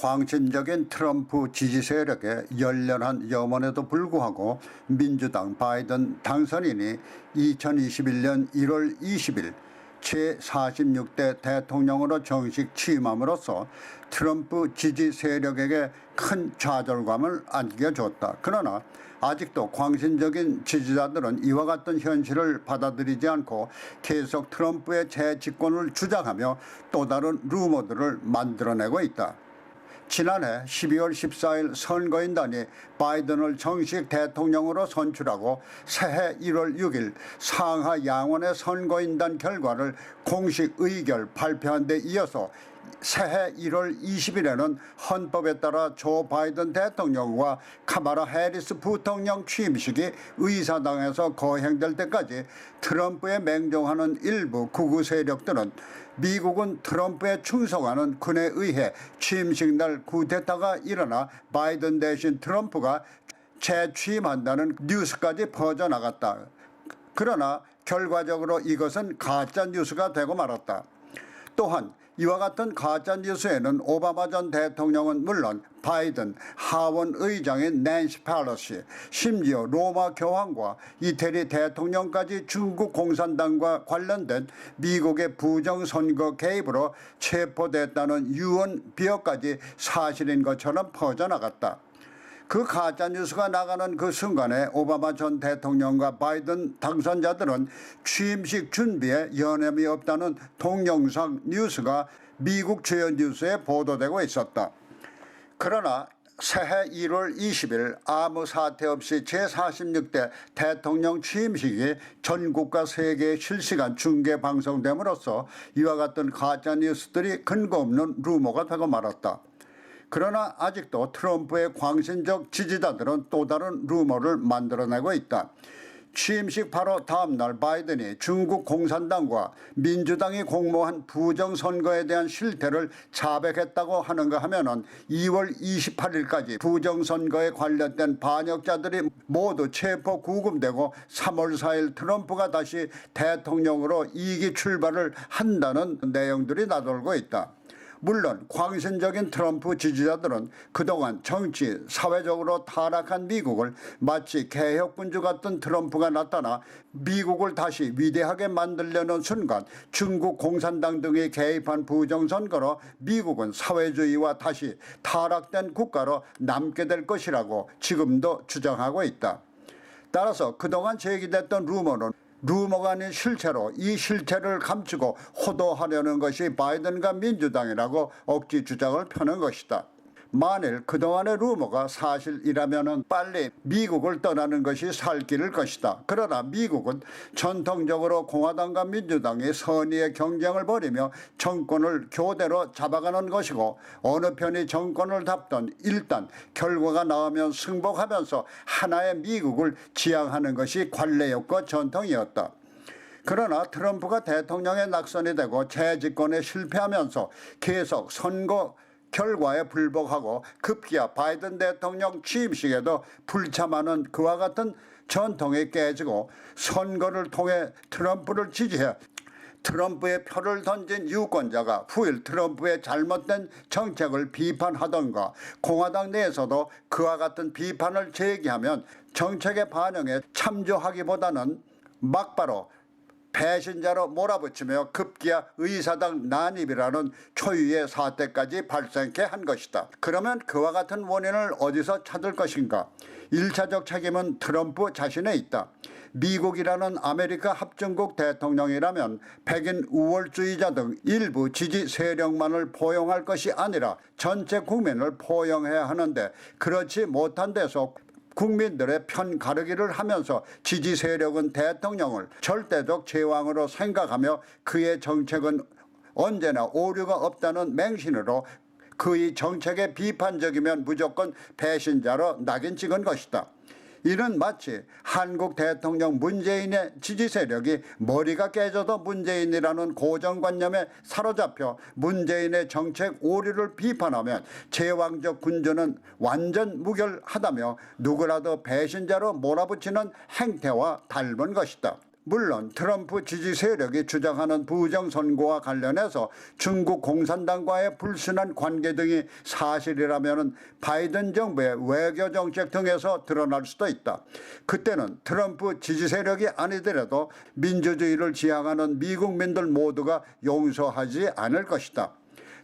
광신적인 트럼프 지지 세력의 열렬한 염원에도 불구하고 민주당 바이든 당선인이 2021년 1월 20일 제46대 대통령으로 정식 취임함으로써 트럼프 지지 세력에게 큰 좌절감을 안겨줬다. 그러나 아직도 광신적인 지지자들은 이와 같은 현실을 받아들이지 않고 계속 트럼프의 재집권을 주장하며 또 다른 루머들을 만들어내고 있다. 지난해 12월 14일 선거인단이 바이든을 정식 대통령으로 선출하고 새해 1월 6일 상하 양원의 선거인단 결과를 공식 의결 발표한 데 이어서 새해 1월 20일에는 헌법에 따라 조 바이든 대통령과 카마라 해리스 부통령 취임식이 의사당에서 거행될 때까지 트럼프에 맹종하는 일부 극우 세력들은 미국은 트럼프에 충성하는 군에 의해 취임식 날 쿠데타가 일어나 바이든 대신 트럼프가 재취임한다는 뉴스까지 퍼져나갔다. 그러나 결과적으로 이것은 가짜 뉴스가 되고 말았다. 또한 이와 같은 가짜 뉴스에는 오바마 전 대통령은 물론 바이든 하원 의장인 낸시 팔러시 심지어 로마 교황과 이태리 대통령까지 중국 공산당과 관련된 미국의 부정선거 개입으로 체포됐다는 유언 비어까지 사실인 것처럼 퍼져나갔다. 그 가짜 뉴스가 나가는 그 순간에 오바마 전 대통령과 바이든 당선자들은 취임식 준비에 여념이 없다는 동영상 뉴스가 미국 주요 뉴스에 보도되고 있었다. 그러나 새해 1월 20일 아무 사태 없이 제46대 대통령 취임식이 전국과 세계에 실시간 중계 방송됨으로써 이와 같은 가짜 뉴스들이 근거 없는 루머가 되고 말았다. 그러나 아직도 트럼프의 광신적 지지자들은 또 다른 루머를 만들어내고 있다. 취임식 바로 다음 날 바이든이 중국 공산당과 민주당이 공모한 부정선거에 대한 실태를 자백했다고 하는가 하면은 2월 28일까지 부정선거에 관련된 반역자들이 모두 체포 구금되고 3월 4일 트럼프가 다시 대통령으로 이기 출발을 한다는 내용들이 나돌고 있다. 물론 광신적인 트럼프 지지자들은 그동안 정치, 사회적으로 타락한 미국을 마치 개혁군주 같은 트럼프가 나타나 미국을 다시 위대하게 만들려는 순간 중국 공산당 등이 개입한 부정선거로 미국은 사회주의와 다시 타락된 국가로 남게 될 것이라고 지금도 주장하고 있다. 따라서 그동안 제기됐던 루머는 루머가 아닌 실체로 이 실체를 감추고 호도하려는 것이 바이든과 민주당이라고 억지 주장을 펴는 것이다. 만일 그동안의 루머가 사실이라면 빨리 미국을 떠나는 것이 살 길일 것이다. 그러나 미국은 전통적으로 공화당과 민주당이 선의의 경쟁을 벌이며 정권을 교대로 잡아가는 것이고 어느 편이 정권을 잡던 일단 결과가 나오면 승복하면서 하나의 미국을 지향하는 것이 관례였고 전통이었다. 그러나 트럼프가 대통령에 낙선이 되고 재집권에 실패하면서 계속 선거 결과에 불복하고 급기야 바이든 대통령 취임식에도 불참하는 그와 같은 전통이 깨지고 선거를 통해 트럼프를 지지해 트럼프의 표를 던진 유권자가 후일 트럼프의 잘못된 정책을 비판하던가 공화당 내에서도 그와 같은 비판을 제기하면 정책의 반영에 참조하기보다는 막바로 배신자로 몰아붙이며 급기야 의사당 난입이라는 초유의 사태까지 발생케 한 것이다. 그러면 그와 같은 원인을 어디서 찾을 것인가? 일차적 책임은 트럼프 자신에 있다. 미국이라는 아메리카 합중국 대통령이라면 백인 우월주의자 등 일부 지지 세력만을 포용할 것이 아니라 전체 국민을 포용해야 하는데 그렇지 못한 데서 국민들의 편 가르기를 하면서 지지 세력은 대통령을 절대적 제왕으로 생각하며 그의 정책은 언제나 오류가 없다는 맹신으로 그의 정책에 비판적이면 무조건 배신자로 낙인 찍은 것이다. 이는 마치 한국 대통령 문재인의 지지 세력이 머리가 깨져도 문재인이라는 고정관념에 사로잡혀 문재인의 정책 오류를 비판하면 제왕적 군주는 완전 무결하다며 누구라도 배신자로 몰아붙이는 행태와 닮은 것이다. 물론 트럼프 지지 세력이 주장하는 부정선거와 관련해서 중국 공산당과의 불순한 관계 등이 사실이라면 바이든 정부의 외교 정책 등에서 드러날 수도 있다. 그때는 트럼프 지지 세력이 아니더라도 민주주의를 지향하는 미국민들 모두가 용서하지 않을 것이다.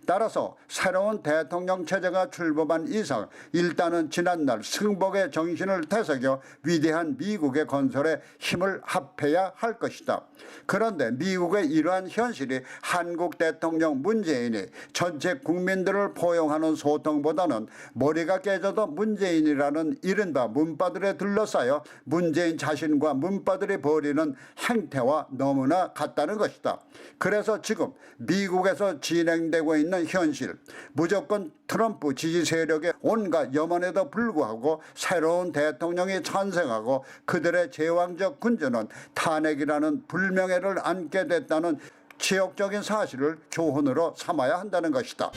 따라서 새로운 대통령 체제가 출범한 이상 일단은 지난날 승복의 정신을 되새겨 위대한 미국의 건설에 힘을 합해야 할 것이다. 그런데 미국의 이러한 현실이 한국 대통령 문재인이 전체 국민들을 포용하는 소통보다는 머리가 깨져도 문재인이라는 이른바 문바들에 둘러싸여 문재인 자신과 문바들이 벌이는 행태와 너무나 같다는 것이다. 그래서 지금 미국에서 진행되고 있는 현실, 무조건 트럼프 지지 세력의 온갖 염원에도 불구하고 새로운 대통령이 찬생하고 그들의 제왕적 군주는 탄핵이라는 불명예를 안게 됐다는 지역적인 사실을 교훈으로 삼아야 한다는 것이다.